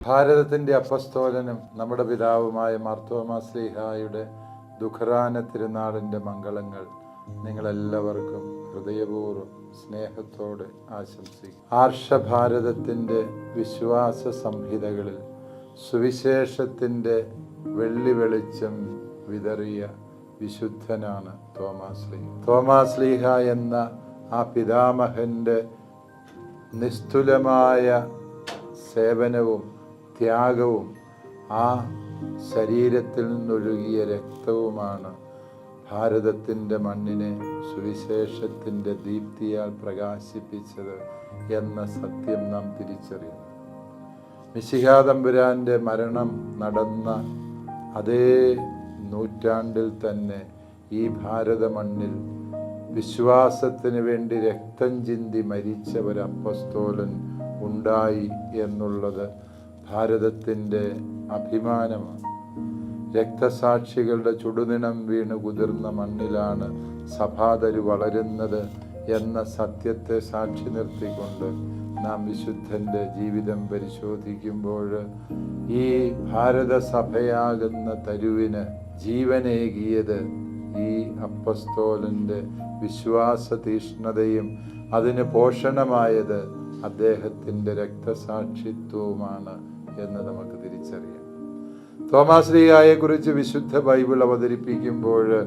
ഭാരതത്തിന്റെ അപ്പസ്തോലനും നമ്മുടെ പിതാവുമായ മാർത്തോമാ സ്ലീഹായുടെ ദുഃഖറാന തിരുനാളിന്റെ മംഗളങ്ങൾ നിങ്ങളെല്ലാവർക്കും ഹൃദയപൂർവം സ്നേഹത്തോടെ ആശംസിക്കും ആർഷഭാരതത്തിന്റെ വിശ്വാസ സംഹിതകളിൽ സുവിശേഷത്തിന്റെ വെള്ളി വെളിച്ചം വിതറിയ വിശുദ്ധനാണ് തോമാസ് ലീഹ തോമാസ് ലീഹ എന്ന ആ പിതാമഹന്റെ നിസ്തുലമായ സേവനവും ത്യാഗവും ആ ശരീരത്തിൽ നിന്നൊഴുകിയ രക്തവുമാണ് ഭാരതത്തിന്റെ മണ്ണിനെ സുവിശേഷത്തിന്റെ ദീപ്തിയാൽ പ്രകാശിപ്പിച്ചത് എന്ന സത്യം നാം തിരിച്ചറിയുന്നു. മിശിഹാതമ്പുരാന്റെ മരണം നടന്ന അതേ നൂറ്റാണ്ടിൽ തന്നെ ഈ ഭാരത മണ്ണിൽ വിശ്വാസത്തിന് വേണ്ടി രക്തം ചിന്തി മരിച്ച ഒരു അപ്പസ്തോലൻ ഉണ്ടായി എന്നുള്ളത് ഭാരതത്തിന്റെ അഭിമാനമാണ് രക്തസാക്ഷികളുടെ ചുടുനിണം വീണ് കുതിർന്ന മണ്ണിലാണ് സഭാതരു വളരുന്നത് എന്ന സത്യത്തെ സാക്ഷി നിർത്തിക്കൊണ്ട് നാം വിശുദ്ധന്റെ ജീവിതം പരിശോധിക്കുമ്പോൾ ഈ ഭാരതസഭയാകുന്ന തരുവിന് ജീവനേകിയത് ഈ അപ്പസ്തോലന്റെ വിശ്വാസ തീഷ്ണതയും അതിന് പോഷണമായത് അദ്ദേഹത്തിന്റെ രക്തസാക്ഷിത്വവുമാണ്. എന്ന് നമുക്ക് തിരിച്ചറിയാം. തോമാശ്രീകായെ ലീഗായെ കുറിച്ച് വിശുദ്ധ ബൈബിൾ അവതരിപ്പിക്കുമ്പോൾ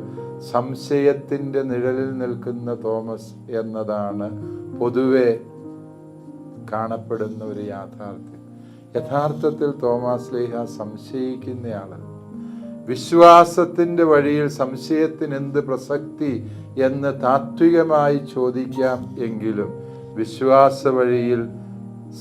സംശയത്തിന്റെ നിഴലിൽ നിൽക്കുന്ന തോമസ് എന്നതാണ് പൊതുവെ കാണപ്പെടുന്ന ഒരു യാഥാർത്ഥ്യം. യഥാർത്ഥത്തിൽ തോമാസ് ലേഹ സംശയിക്കുന്നയാളല്ല. വിശ്വാസത്തിന്റെ വഴിയിൽ സംശയത്തിന് എന്ത് പ്രസക്തി എന്ന് താത്വികമായി ചോദിക്കാം എങ്കിലും വിശ്വാസ വഴിയിൽ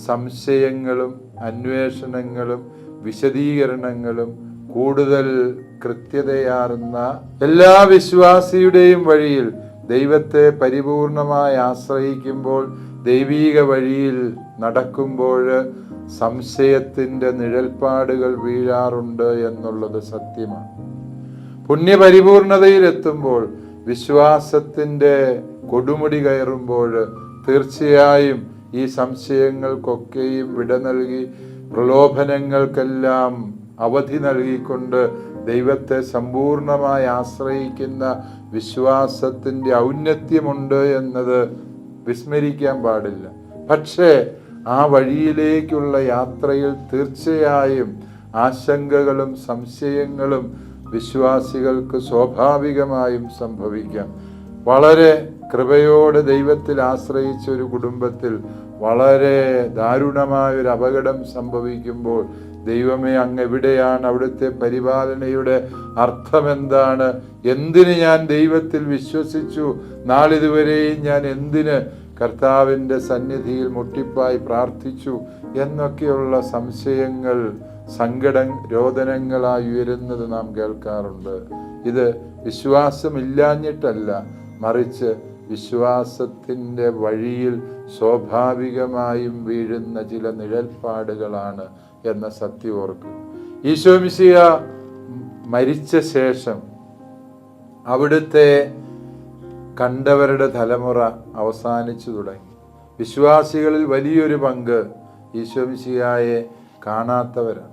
സംശയങ്ങളും അന്വേഷണങ്ങളും വിശദീകരണങ്ങളും കൂടുതൽ കൃത്യതയാർന്ന എല്ലാ വിശ്വാസിയുടെയും വഴിയിൽ ദൈവത്തെ പരിപൂർണമായി ആശ്രയിക്കുമ്പോൾ ദൈവീക വഴിയിൽ നടക്കുമ്പോൾ സംശയത്തിന്റെ നിഴൽപ്പാടുകൾ വീഴാറുണ്ട് എന്നുള്ളത് സത്യമാണ്. പുണ്യപരിപൂർണതയിലെത്തുമ്പോൾ വിശ്വാസത്തിന്റെ കൊടുമുടി കയറുമ്പോൾ തീർച്ചയായും ഈ സംശയങ്ങൾക്കൊക്കെയും വിട നൽകി പ്രലോഭനങ്ങൾക്കെല്ലാം അവധി നൽകിക്കൊണ്ട് ദൈവത്തെ സമ്പൂർണമായി ആശ്രയിക്കുന്ന വിശ്വാസത്തിന്റെ ഔന്നത്യമുണ്ട് എന്നത് വിസ്മരിക്കാൻ പാടില്ല. പക്ഷേ ആ വഴിയിലേക്കുള്ള യാത്രയിൽ തീർച്ചയായും ആശങ്കകളും സംശയങ്ങളും വിശ്വാസികൾക്ക് സ്വാഭാവികമായും സംഭവിക്കാം. വളരെ കൃപയോടെ ദൈവത്തിൽ ആശ്രയിച്ച ഒരു കുടുംബത്തിൽ വളരെ ദാരുണമായ ഒരു അപകടം സംഭവിക്കുമ്പോൾ ദൈവമേ അങ്ങ് എവിടെയാണ് അവിടുത്തെ പരിപാലനയുടെ അർത്ഥമെന്താണ്? എന്തിന് ഞാൻ ദൈവത്തിൽ വിശ്വസിച്ചു? നാളിതുവരെയും ഞാൻ എന്തിന് കർത്താവിന്റെ സന്നിധിയിൽ മുട്ടിപ്പായി പ്രാർത്ഥിച്ചു എന്നൊക്കെയുള്ള സംശയങ്ങൾ സങ്കട രോദനങ്ങളായി ഉയരുന്നത് നാം കേൾക്കാറുണ്ട്. ഇത് വിശ്വാസമില്ലാഞ്ഞിട്ടല്ല മറിച്ച് വിശ്വാസത്തിന്റെ വഴിയിൽ സ്വാഭാവികമായും വീഴുന്ന ചില നിഴൽപ്പാടുകളാണ് എന്ന സത്യം ഈശോ മിശിയ മരിച്ച ശേഷം അവിടുത്തെ കണ്ടവരുടെ തലമുറ അവസാനിച്ചു തുടങ്ങി. വിശ്വാസികളിൽ വലിയൊരു പങ്ക് ഈശോമിശിയായെ കാണാത്തവരാണ്.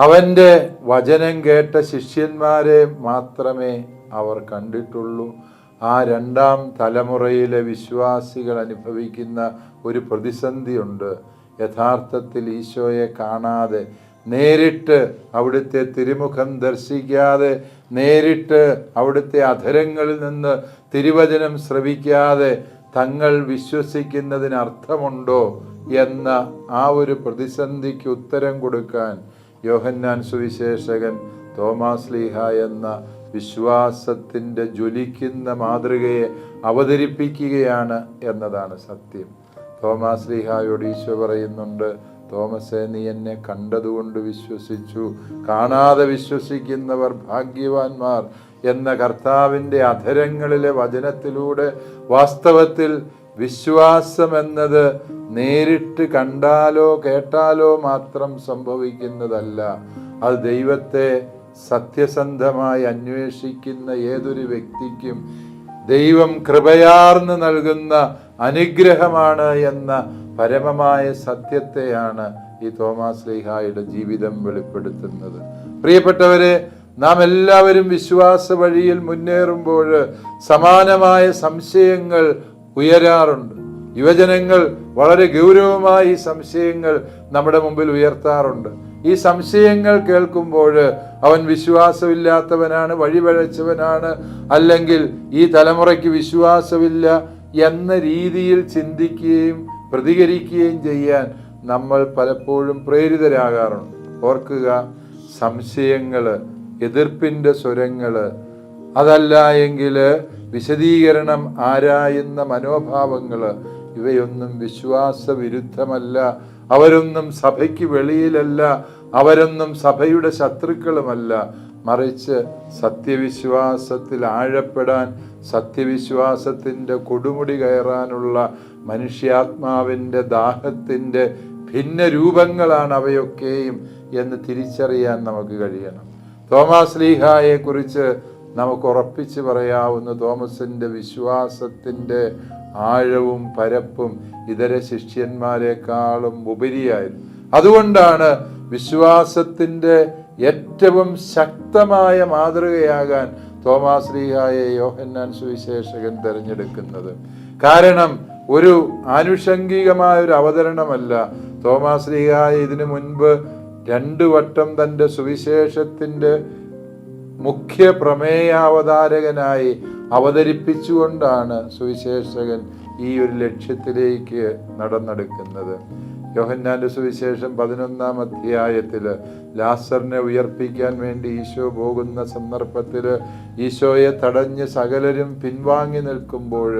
അവന്റെ വചനം കേട്ട ശിഷ്യന്മാരെ മാത്രമേ അവർ കണ്ടിട്ടുള്ളൂ. ആ രണ്ടാം തലമുറയിലെ വിശ്വാസികൾ അനുഭവിക്കുന്ന ഒരു പ്രതിസന്ധിയുണ്ട്. യഥാർത്ഥത്തിൽ ഈശോയെ കാണാതെ നേരിട്ട് അവിടുത്തെ തിരുമുഖം ദർശിക്കാതെ നേരിട്ട് അവിടുത്തെ അധരങ്ങളിൽ നിന്ന് തിരുവചനം ശ്രവിക്കാതെ തങ്ങൾ വിശ്വസിക്കുന്നതിന് അർത്ഥമുണ്ടോ എന്ന ആ ഒരു പ്രതിസന്ധിക്ക് ഉത്തരം കൊടുക്കാൻ യോഹന്നാൻ സുവിശേഷകൻ തോമാസ് ലീഹ എന്ന വിശ്വാസത്തിന്റെ ജ്വലിക്കുന്ന മാതൃകയെ അവതരിപ്പിക്കുകയാണ് എന്നതാണ് സത്യം. തോമാസ് ലീഹായോട് ഈശോ പറയുന്നുണ്ട് തോമസേ നീ എന്നെ കണ്ടതുകൊണ്ട് വിശ്വസിച്ചു. കാണാതെ വിശ്വസിക്കുന്നവർ ഭാഗ്യവാന്മാർ. എന്ന കർത്താവിന്റെ അധരങ്ങളിലെ വചനത്തിലൂടെ വാസ്തവത്തിൽ വിശ്വാസം എന്നത് നേരിട്ട് കണ്ടാലോ കേട്ടാലോ മാത്രം സംഭവിക്കുന്നതല്ല. അത് ദൈവത്തെ സത്യസന്ധമായി അന്വേഷിക്കുന്ന ഏതൊരു വ്യക്തിക്കും ദൈവം കൃപയാർന്ന് നൽകുന്ന അനുഗ്രഹമാണ് എന്ന പരമമായ സത്യത്തെയാണ് ഈ തോമാസ് ലീഹായുടെ ജീവിതം വെളിപ്പെടുത്തുന്നത്. പ്രിയപ്പെട്ടവരെ നാം എല്ലാവരും വിശ്വാസ വഴിയിൽ മുന്നേറുമ്പോൾ സമാനമായ സംശയങ്ങൾ ഉയരാറുണ്ട്. യുവജനങ്ങൾ വളരെ ഗൗരവമായി സംശയങ്ങൾ നമ്മുടെ മുമ്പിൽ ഉയർത്താറുണ്ട്. ഈ സംശയങ്ങൾ കേൾക്കുമ്പോൾ അവൻ വിശ്വാസമില്ലാത്തവനാണ് വഴിപഴച്ചവനാണ് അല്ലെങ്കിൽ ഈ തലമുറയ്ക്ക് വിശ്വാസമില്ല എന്ന രീതിയിൽ ചിന്തിക്കുകയും പ്രതികരിക്കുകയും ചെയ്യാൻ നമ്മൾ പലപ്പോഴും പ്രേരിതരാകാറുണ്ട്. ഓർക്കുക സംശയങ്ങൾ എതിർപ്പിന്റെ സ്വരങ്ങൾ അതല്ല എങ്കിൽ വിശദീകരണം ആരായുന്ന മനോഭാവങ്ങൾ ഇവയൊന്നും വിശ്വാസ വിരുദ്ധമല്ല അവരൊന്നും സഭയ്ക്ക് വെളിയിലല്ല. അവരൊന്നും സഭയുടെ ശത്രുക്കളുമല്ല. മറിച്ച് സത്യവിശ്വാസത്തിൽ ആഴപ്പെടാൻ സത്യവിശ്വാസത്തിന്റെ കൊടുമുടി കയറാനുള്ള മനുഷ്യാത്മാവിന്റെ ദാഹത്തിന്റെ ഭിന്ന രൂപങ്ങളാണ് അവയൊക്കെയും എന്ന് തിരിച്ചറിയാൻ നമുക്ക് കഴിയണം. തോമാസ് ലീഹായെ കുറിച്ച് നമുക്ക് ഉറപ്പിച്ച് പറയാവുന്ന തോമസിന്റെ വിശ്വാസത്തിന്റെ ആഴവും പരപ്പും ഇതര ശിഷ്യന്മാരെക്കാളും ഉപരിയായിരുന്നു. അതുകൊണ്ടാണ് വിശ്വാസത്തിന്റെ ഏറ്റവും ശക്തമായ മാതൃകയാകാൻ തോമാസ് ലീഹായെ യോഹന്നാൻ സുവിശേഷകൻ തിരഞ്ഞെടുക്കുന്നത്. കാരണം ഒരു ആനുഷംഗികമായ ഒരു അവതരണമല്ല തോമാസ് ലീഹായ ഇതിനു മുൻപ് രണ്ടു വട്ടം തന്റെ സുവിശേഷത്തിന്റെ മുഖ്യ പ്രമേയാവതാരകനായി അവതരിപ്പിച്ചുകൊണ്ടാണ് സുവിശേഷകൻ ഈ ഒരു ലക്ഷ്യത്തിലേക്ക് നടന്നെടുക്കുന്നത്. യോഹന്നാന്റെ സുവിശേഷം പതിനൊന്നാം അധ്യായത്തിൽ ലാസറിനെ ഉയർപ്പിക്കാൻ വേണ്ടി ഈശോ പോകുന്ന സന്ദർഭത്തിൽ ഈശോയെ തടഞ്ഞ് സകലരും പിൻവാങ്ങി നിൽക്കുമ്പോൾ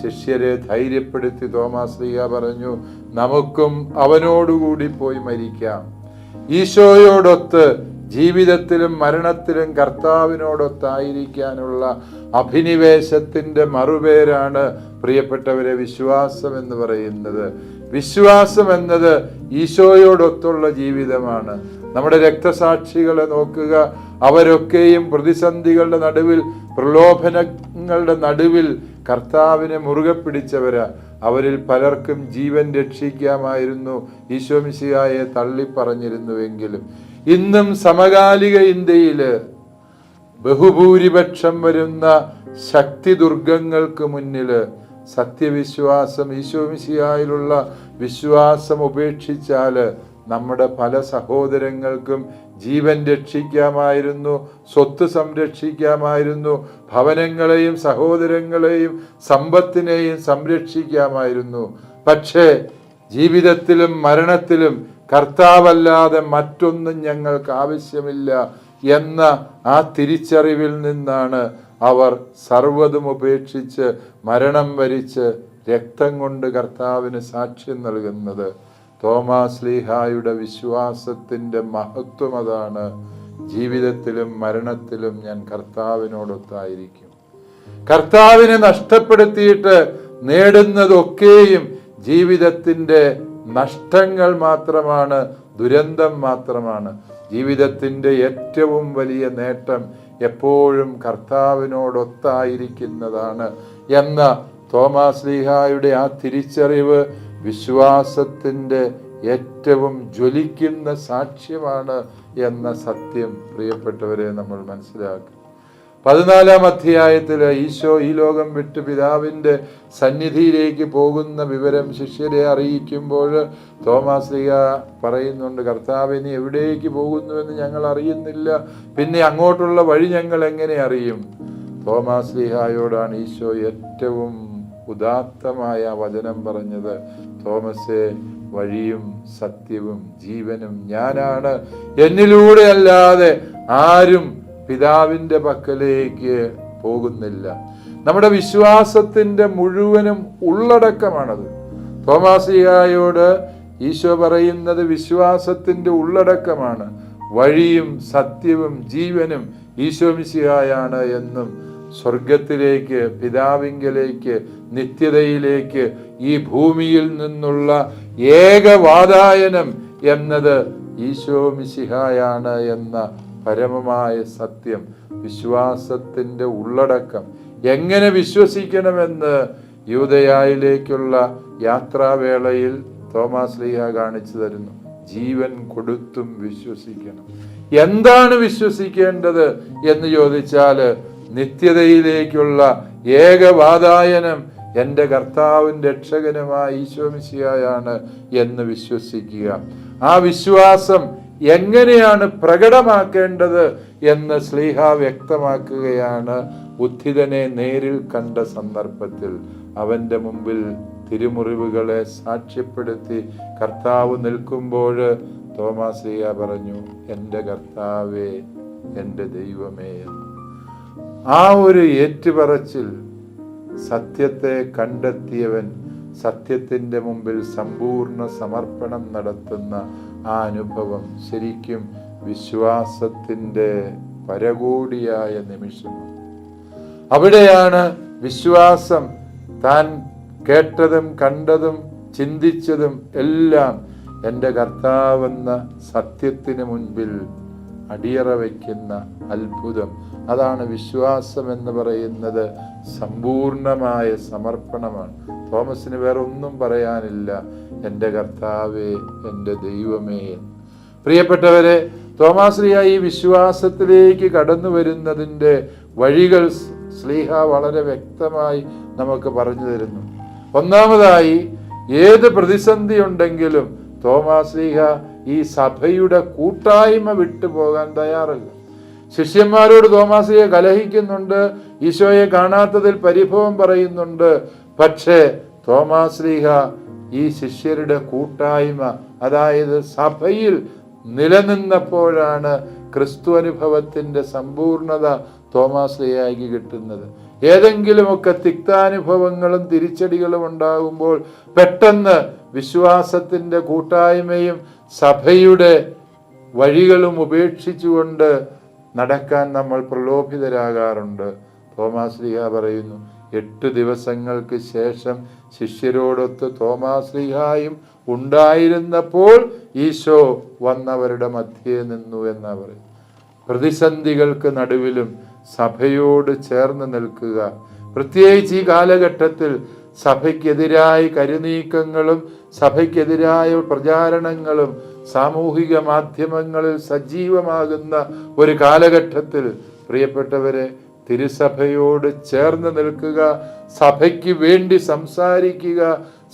ശിഷ്യരെ ധൈര്യപ്പെടുത്തി തോമാശ്രീയ പറഞ്ഞു നമുക്കും അവനോടുകൂടി പോയി മരിക്കാം. ഈശോയോടൊത്ത് ജീവിതത്തിലും മരണത്തിലും കർത്താവിനോടൊത്തായിരിക്കാനുള്ള അഭിനിവേശത്തിന്റെ മറുപേരാണ് പ്രിയപ്പെട്ടവരെ വിശ്വാസം എന്ന് പറയുന്നത്. വിശ്വാസം എന്നത് ഈശോയോടൊത്തുള്ള ജീവിതമാണ്. നമ്മുടെ രക്തസാക്ഷികളെ നോക്കുക അവരൊക്കെയും പ്രതിസന്ധികളുടെ നടുവിൽ പ്രലോഭനങ്ങളുടെ നടുവിൽ കർത്താവിനെ മുറുകെ പിടിച്ചവരാ. അവരിൽ പലർക്കും ജീവൻ രക്ഷിക്കാമായിരുന്നു. ഈശോമിശിയായെ തള്ളിപ്പറഞ്ഞിരുന്നുവെങ്കിലും ഇന്നും സമകാലിക ഇന്ത്യയിൽ ബഹുഭൂരിപക്ഷം വരുന്ന ശക്തി ദുർഗങ്ങൾക്ക് മുന്നിൽ സത്യവിശ്വാസം ഈശോമിശിയായിലുള്ള വിശ്വാസം ഉപേക്ഷിച്ചാൽ നമ്മുടെ പല സഹോദരങ്ങൾക്കും ജീവൻ രക്ഷിക്കാമായിരുന്നു സ്വത്ത് സംരക്ഷിക്കാമായിരുന്നു ഭവനങ്ങളെയും സഹോദരങ്ങളെയും സമ്പത്തിനെയും സംരക്ഷിക്കാമായിരുന്നു. പക്ഷേ ജീവിതത്തിലും മരണത്തിലും കർത്താവല്ലാതെ മറ്റൊന്നും ഞങ്ങൾക്ക് ആവശ്യമില്ല എന്ന ആ തിരിച്ചറിവിൽ നിന്നാണ് അവർ സർവതും ഉപേക്ഷിച്ച് മരണം വരിച്ച് രക്തം കൊണ്ട് കർത്താവിന് സാക്ഷ്യം നൽകുന്നത്. തോമാസ് ലീഹായുടെ വിശ്വാസത്തിന്റെ മഹത്വം അതാണ്. ജീവിതത്തിലും മരണത്തിലും ഞാൻ കർത്താവിനോടൊത്തായിരിക്കും. കർത്താവിനെ നഷ്ടപ്പെടുത്തിയിട്ട് നേടുന്നതൊക്കെയും ജീവിതത്തിന്റെ നഷ്ടങ്ങൾ മാത്രമാണ് ദുരന്തം മാത്രമാണ്. ജീവിതത്തിന്റെ ഏറ്റവും വലിയ നേട്ടം എപ്പോഴും കർത്താവിനോടൊത്തായിരിക്കുന്നതാണ് എന്ന തോമാസ് ലീഹായുടെ ആ തിരിച്ചറിവ് വിശ്വാസത്തിന്റെ ഏറ്റവും ജ്വലിക്കുന്ന സാക്ഷ്യമാണ് എന്ന സത്യം പ്രിയപ്പെട്ടവരെ നമ്മൾ മനസ്സിലാക്കും. പതിനാലാം അധ്യായത്തിൽ ഈശോ ഈ ലോകം വിട്ട് പിതാവിന്റെ സന്നിധിയിലേക്ക് പോകുന്ന വിവരം ശിഷ്യരെ അറിയിക്കുമ്പോൾ തോമസ് ലീഗ പറയുന്നുണ്ട് കർത്താവ് ഇനി എവിടേക്ക് പോകുന്നുവെന്ന് ഞങ്ങൾ അറിയുന്നില്ല. പിന്നെ അങ്ങോട്ടുള്ള വഴി ഞങ്ങൾ എങ്ങനെ അറിയും? തോമാസ് ലിഹായോടാണ് ഈശോ ഏറ്റവും ഉദാത്തമായ വചനം പറഞ്ഞത്. തോമസേ വഴിയും സത്യവും ജീവനും ഞാനാണ്. എന്നിലൂടെ അല്ലാതെ ആരും പിതാവിന്റെ പക്കലേക്ക് പോകുന്നില്ല. നമ്മുടെ വിശ്വാസത്തിന്റെ മുഴുവനും ഉള്ളടക്കമാണത്. തോമാസിയായോട് ഈശോ പറയുന്നത് വിശ്വാസത്തിന്റെ ഉള്ളടക്കമാണ്. വഴിയും സത്യവും ജീവനും ഈശോ മിശിഹായാണ് എന്നും സ്വർഗത്തിലേക്ക് പിതാവിങ്കലേക്ക് നിത്യതയിലേക്ക് ഈ ഭൂമിയിൽ നിന്നുള്ള ഏകവാതായനം എന്നത് ഈശോ മിശിഹായാണ് എന്ന പരമമായ സത്യം. വിശ്വാസത്തിന്റെ ഉള്ളടക്കം. എങ്ങനെ വിശ്വസിക്കണമെന്ന് യൂതയായിലേക്കുള്ള യാത്രാവേളയിൽ തോമാസ് ലീഹ കാണിച്ചു തരുന്നു. ജീവൻ കൊടുത്തും വിശ്വസിക്കണം. എന്താണ് വിശ്വസിക്കേണ്ടത് എന്ന് ചോദിച്ചാൽ നിത്യതയിലേക്കുള്ള ഏകവാതായനം എന്റെ കർത്താവും രക്ഷകനുമായ ഈശോമിശിയായാണ് എന്ന് വിശ്വസിക്കുക. ആ വിശ്വാസം എങ്ങനെയാണ് പ്രകടമാക്കേണ്ടത് എന്ന് സ്ലീഹ വ്യക്തമാക്കുകയാണ് ഉദ്ധിതനെ നേരിൽ കണ്ട സന്ദർഭത്തിൽ. അവന്റെ മുമ്പിൽ തിരുമുറിവുകളെ സാക്ഷ്യപ്പെടുത്തി കർത്താവ് നിൽക്കുമ്പോൾ തോമാസ് പറഞ്ഞു എന്റെ കർത്താവേ എന്റെ ദൈവമേ ആ ഒരു ഏറ്റുപറച്ചിൽ സത്യത്തെ കണ്ടെത്തിയവൻ സത്യത്തിന്റെ മുമ്പിൽ സമ്പൂർണ സമർപ്പണം നടത്തുന്ന ആ അനുഭവം ശരിക്കും വിശ്വാസത്തിന്റെ പരകോടിയായ നിമിഷമാണ്. അവിടെയാണ് വിശ്വാസം താൻ കേട്ടതും കണ്ടതും ചിന്തിച്ചതും എല്ലാം എന്റെ കർത്താവെന്ന സത്യത്തിന് മുൻപിൽ അടിയറ വയ്ക്കുന്ന അത്ഭുതം. അതാണ് വിശ്വാസം എന്ന് പറയുന്നത് സമ്പൂർണമായ സമർപ്പണമാണ്. തോമസിന് വേറെ ഒന്നും പറയാനില്ല. എന്റെ കർത്താവേ എന്റെ ദൈവമേ. പ്രിയപ്പെട്ടവരെ തോമാശ്രീയ ഈ വിശ്വാസത്തിലേക്ക് കടന്നു വരുന്നതിന്റെ വഴികൾ സ്ലീഹ വളരെ വ്യക്തമായി നമുക്ക് പറഞ്ഞു തരുന്നു. ഒന്നാമതായി ഏത് പ്രതിസന്ധി ഉണ്ടെങ്കിലും തോമാശ്ലീഹ ഈ സഭയുടെ കൂട്ടായ്മ വിട്ടുപോകാൻ തയ്യാറല്ല. ശിഷ്യന്മാരോട് തോമാസിയെ കലഹിക്കുന്നുണ്ട് ഈശോയെ കാണാത്തതിൽ പരിഭവം പറയുന്നുണ്ട്. പക്ഷേ തോമാശ്ലീഹ ഈ ശിഷ്യരുടെ കൂട്ടായ്മ അതായത് സഭയിൽ നിലനിന്നപ്പോഴാണ് ക്രിസ്തു അനുഭവത്തിന്റെ സമ്പൂർണത തോമാശ്ലീഹായിക്ക് കിട്ടുന്നത്. ഏതെങ്കിലുമൊക്കെ തിക്താനുഭവങ്ങളും തിരിച്ചടികളും ഉണ്ടാകുമ്പോൾ പെട്ടെന്ന് വിശ്വാസത്തിന്റെ കൂട്ടായ്മയും സഭയുടെ വഴികളും ഉപേക്ഷിച്ചുകൊണ്ട് നടക്കാൻ നമ്മൾ പ്രലോഭിതരാകാറുണ്ട്. തോമാസ് പറയുന്നു എട്ട് ദിവസങ്ങൾക്ക് ശേഷം ശിഷ്യരോടൊത്ത് തോമാസ് ലീഹായും ഉണ്ടായിരുന്നപ്പോൾ ഈശോ വന്നവരുടെ മധ്യേ നിന്നു എന്നാ പറയും പ്രതിസന്ധികൾക്ക് നടുവിലും സഭയോട് ചേർന്ന് നിൽക്കുക. പ്രത്യേകിച്ച് ഈ കാലഘട്ടത്തിൽ സഭയ്ക്കെതിരായി കരുനീക്കങ്ങളും സഭയ്ക്കെതിരായ പ്രചാരണങ്ങളും സാമൂഹിക മാധ്യമങ്ങളിൽ സജീവമാകുന്ന ഒരു കാലഘട്ടത്തിൽ പ്രിയപ്പെട്ടവരെ തിരുസഭയോട് ചേർന്ന് നിൽക്കുക സഭയ്ക്ക് വേണ്ടി സംസാരിക്കുക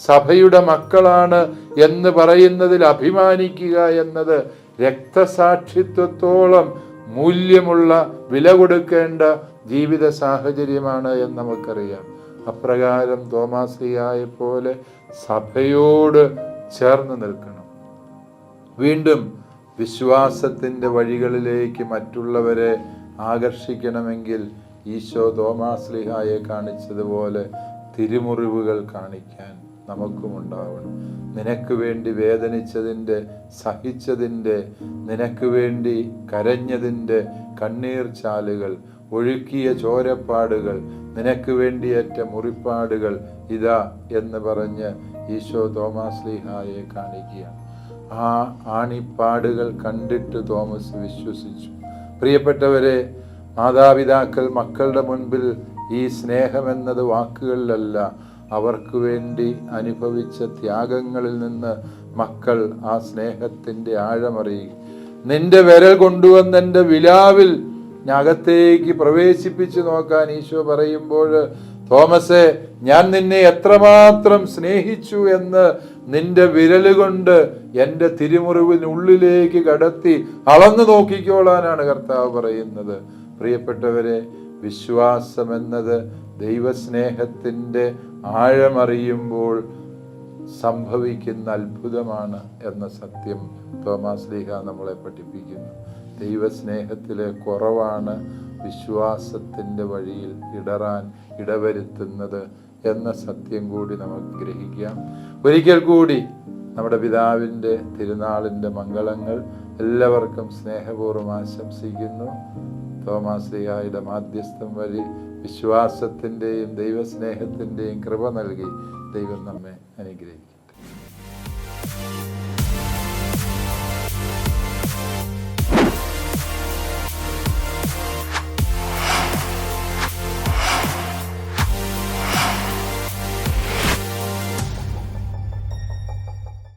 സഭയുടെ മക്കളാണ് എന്ന് പറയുന്നതിൽ അഭിമാനിക്കുക എന്നത് രക്തസാക്ഷിത്വത്തോളം മൂല്യമുള്ള വില കൊടുക്കേണ്ട ജീവിത സാഹചര്യമാണ് എന്ന് നമുക്കറിയാം. അപ്രകാരം തോമാസിയായ പോലെ സഭയോട് ചേർന്ന് നിൽക്കണം. വീണ്ടും വിശ്വാസത്തിന്റെ വഴികളിലേക്ക് മറ്റുള്ളവരെ ആകർഷിക്കണമെങ്കിൽ ഈശോ തോമാശ്ലിഹായെ കാണിച്ചതുപോലെ തിരുമുറിവുകൾ കാണിക്കാൻ നമുക്കും ഉണ്ടാവണം. നിനക്ക് വേണ്ടി വേദനിച്ചതിന്റെ സഹിച്ചതിന്റെ നിനക്ക് വേണ്ടി കരഞ്ഞതിന്റെ കണ്ണീർ ചാലുകൾ ഒഴുക്കിയ ചോരപ്പാടുകൾ നിനക്ക് വേണ്ടിയേറ്റ മുറിപ്പാടുകൾ ഇതാ എന്ന് പറഞ്ഞ് ഈശോ തോമാസ്ലിഹായെ കാണിക്കുകയാണ്. ആ ആണിപ്പാടുകൾ കണ്ടിട്ട് തോമസ് വിശ്വസിച്ചു. പ്രിയപ്പെട്ടവരെ മാതാപിതാക്കൾ മക്കളുടെ മുൻപിൽ ഈ സ്നേഹമെന്നത് വാക്കുകളിലല്ല. അവർക്ക് വേണ്ടി അനുഭവിച്ച ത്യാഗങ്ങളിൽ നിന്ന് മക്കൾ ആ സ്നേഹത്തിന്റെ ആഴമറിയുക നിന്റെ വിരൽ കൊണ്ടുവന്നെന്റെ വിലാവിൽ അകത്തേക്ക് പ്രവേശിപ്പിച്ച് നോക്കാൻ ഈശോ പറയുമ്പോൾ തോമസെ ഞാൻ നിന്നെ എത്രമാത്രം സ്നേഹിച്ചു എന്ന് നിന്റെ വിരലുകൊണ്ട് എന്റെ തിരുമുറിവിനുള്ളിലേക്ക് കടത്തി അളന്നു നോക്കിക്കോളാനാണ് കർത്താവ് പറയുന്നത്. പ്രിയപ്പെട്ടവരെ വിശ്വാസം എന്നത് ദൈവസ്നേഹത്തിന്റെ ആഴമറിയുമ്പോൾ സംഭവിക്കുന്ന അത്ഭുതമാണ് എന്ന സത്യം തോമാസ് ലീഹ നമ്മളെ പഠിപ്പിക്കുന്നു. ദൈവസ്നേഹത്തിലെ കുറവാണ് വിശ്വാസത്തിന്റെ വഴിയിൽ ഇടറാൻ ഇടവരുത്തുന്നത് എന്ന സത്യം കൂടി നമുക്ക് ഗ്രഹിക്കാം. ഒരിക്കൽ കൂടി നമ്മുടെ പിതാവിന്റെ തിരുനാളിന്റെ മംഗളങ്ങൾ എല്ലാവർക്കും സ്നേഹപൂർവം ആശംസിക്കുന്നു. തോമാസിയായുടെ മാധ്യസ്ഥം വഴി വിശ്വാസത്തിന്റെയും ദൈവസ്നേഹത്തിന്റെയും കൃപ നൽകി ദൈവം നമ്മെ അനുഗ്രഹിക്കും.